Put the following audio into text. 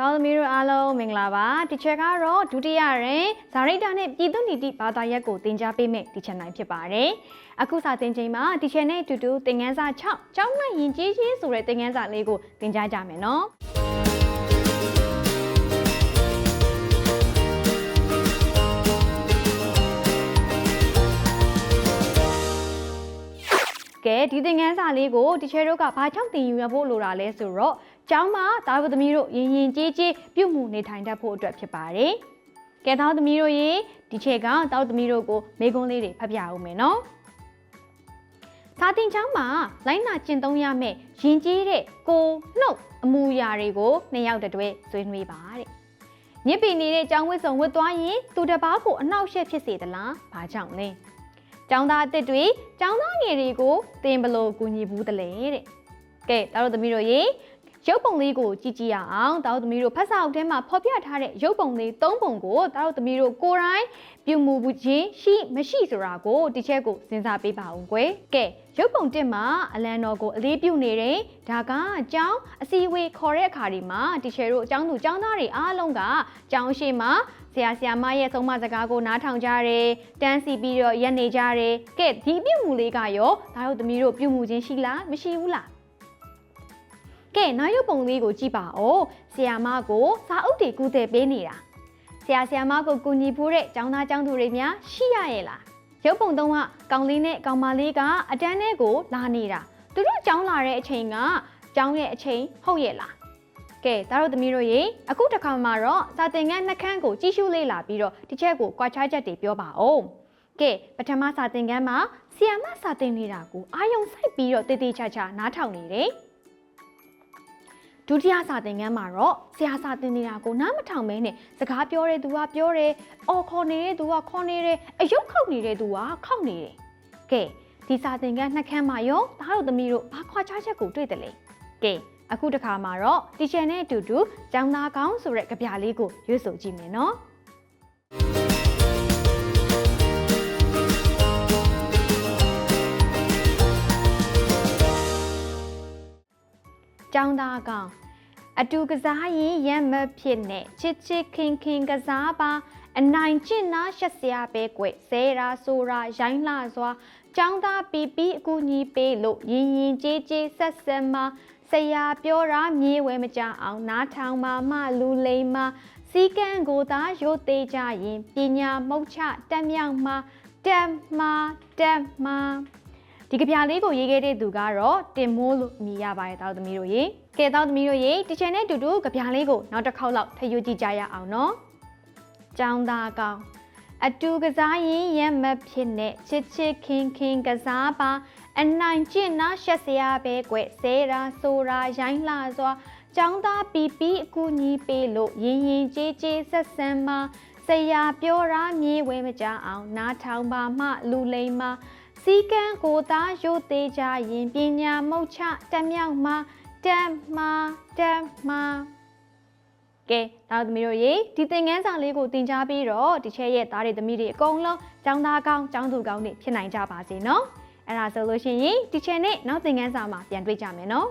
တောင်းသမီးတို့အားလုံးမင်္ဂလာပါဒီချက်ကတော့ဒုတိယရင်ဇာရိတာနဲ့ပြည်သူနီတိဘာသာရပ်ကိုသင်ကြားပေးမယ့်ဒီချက်နိုင်ဖြစ်ပါတယ်အခုစာသင်ချိန်မှာဒီချက်နဲ့အတူတူသင်ခန်းစာ6ကျောင်းနိုင်ရင်ကြီးကြီးဆိုတဲ့သင်ခန်းစာလေးကိုသင်ကြားကြမယ်နော်ကဲဒီသင်ခန်းစာလေးကိုတီချယ်တို့ကဘာကြောင့်သင်ယူရဖို့လိုတာလဲဆိုတော့ ကျောင်းမှာတာဝသမီးတို့ရင်ရင်ကြီးကြီးပြုမှုနေထိုင်တတ်ဖို့အတွက်ဖြစ်ပါတယ်။ကဲသားသမီးတို့ရေဒီချက်ကတာဝသမီးတို့ကိုမေကွန်းလေးတွေဖတ်ပြအောင်မယ်နော်။စာတင်ကျောင်းမှာလိုင်းနာကျင့်သုံးရမယ့်ရင်ကြီးတဲ့ကိုနှုတ်အမူအရာတွေကိုနှစ်ယောက်တစ်တွဲဆွေးနွေးပါတဲ့။မြစ်ပင်နေတဲ့ကျောင်းဝတ်စုံဝတ်သွားရင်သူတစ်ပါးကိုအနှောက်အယှက်ဖြစ်စေသလား။ဘာကြောင့်လဲ။ကျောင်းသားအစ်စ်တွေကျောင်းသားငယ်တွေကိုသင်ဘလို့ကူညီဘူးတလဲတဲ့။ကဲတာတို့သမီးတို့ရေ ရုပ်ပုံလေးကိုကြည့်ကြည့်ရအောင်တာတို့သမီးတို့ဖတ်စာအုပ်ထဲမှာဖော်ပြထားတဲ့ရုပ်ပုံလေး၃ပုံကိုတာတို့သမီးတို့ကိုယ်တိုင်ပြုမှုခြင်းရှိမရှိဆိုတာကိုဒီချက်ကိုစဉ်းစားပေးပါဦးကွယ်ကဲရုပ်ပုံတစ်မှာအလံတော်ကိုအလေးပြုနေတယ်ဒါကအကြောင်းအစီအဝေးခေါ်တဲ့အခါဒီမှာတီချယ်တို့အကြောင်းသူအကြောင်းသားတွေအားလုံးကအကြောင်းရှိမှာဆရာဆရာမရဲ့ဆုံးမစကားကိုနားထောင်ကြတယ်တန်းစီပြီးတော့ရက်နေကြတယ်ကဲဒီပြုမှုလေးကရောဒါတို့သမီးတို့ပြုမှုခြင်းရှိလားမရှိဘူးလား ကဲနောက်ရုပ်ပုံလေးကိုကြည့်ပါဦးဆရာမကိုစာအုပ်တွေကူးတဲ့ပေးနေတာဆရာဆရာမကိုကူညီဖို့တဲ့ကျောင်းသားကျောင်းသူတွေများရှိရရဲ့လားရုပ်ပုံတုံးကကောင်လေးနဲ့ကောင်မလေးကအတန်းထဲကိုလာနေတာသူတို့ကျောင်းလာတဲ့အချိန်ကကျောင်းရဲ့အချိန်ဟုတ်ရဲ့လားကဲဒါတို့သမီးတို့ရေအခုတစ်ခါမှာတော့စာသင်ခန်းနှက်ခမ်းကိုကြီးရှုလေ့လာပြီးတော့တစ်ချက်ကိုကြွားချချက်တွေပြောပါဦးကဲပထမစာသင်ခန်းမှာဆီယာမစာသင်နေတာကိုအာယုံစိုက်ပြီးတော့တည်တည်ချာချာနားထောင်နေတယ် ဒုတိယစာသင်ခန်းမှာတော့ဆရာစာသင်နေတာကိုနားမထောင်မဲနဲ့စကားပြောတဲ့သူကပြောတယ်အော်ခေါ်နေတဲ့သူကခေါ်နေတယ်အယုတ်ခောက်နေတဲ့သူကခောက်နေတယ်ကဲဒီစာသင်ခန်းနှက်ခမ်းမှာရောသားတို့သမီးတို့ဘာခွာခြားချက်ကိုတွေ့တယ်လဲကဲအခုတစ်ခါမှာတော့တီချယ်နဲ့အတူတူကျောင်းသားကောင်းဆိုတဲ့ကြပြလေးကိုရွေးဆိုကြည့်မယ်နော် သားကောင်းအတူကစားရင်ရမ်းမဖြစ်နဲ့ချစ်ချစ်ခင်ခင်ကစားပါအနိုင်ကျင့်နာရှက်စရာပဲကွဆဲရာဆိုရာရိုင်းလှစွာကျောင်းသားပီပီအကူညီပေးလို့ရင်ရင်ကြေးကြေးဆက်ဆက်မှာဆရာပြောတာမြေဝဲမကြအောင်နားထောင်ပါမလူလိမ္မာစီကံကိုသာရိုသေကြရင်ပညာမုတ်ချတက်မြောက်မှာတက်မှာတက်မှာ ဒီကပြားလေးကိုရေးခဲ့တဲ့သူကတော့တင်မိုးလို့အမည်ရပါတယ်တောက်သမီးတို့ရေကဲတောက်သမီးတို့ရေတီချန်နဲ့တူတူကပြားလေးကိုနောက်တစ်ခေါက်လောက်ထယူကြည့်ကြရအောင်နော်ចောင်းသားကောင်းအတူကစားရင်ရမ်းမဖြစ်နဲ့ချစ်ချစ်ခင်ခင်ကစားပါအနိုင်ကျင့်နာရှက်စရာပဲကွဆဲရာဆိုရာရိုင်းလှစွာចောင်းသားပီပီအကူညီပေးလို့ရင်ရင်ကြေးကြေးဆက်ဆံမှာဆရာပြောတာမြေဝဲမကြအောင်နားထောင်ပါမှလူလိမ္မာ စီကံကိုသာရိုသေကြရင်ပညာမုတ်ချတက်မြောက်မှာတက်မှာတက်မှာကဲသားသမီးတို့ရေဒီသင်ခန်းစာလေးကိုသင်ကြားပြီးတော့ဒီချက်ရဲ့သားတွေသမီးတွေအကုန်လုံးចောင်းသားကောင်းចောင်းသူကောင်းတွေဖြစ်နိုင်ကြပါစေနော်အဲ့ဒါဆိုလို့ရှိရင်ဒီချက်နဲ့နောက်သင်ခန်းစာမှာပြန်တွေ့ကြမယ်နော်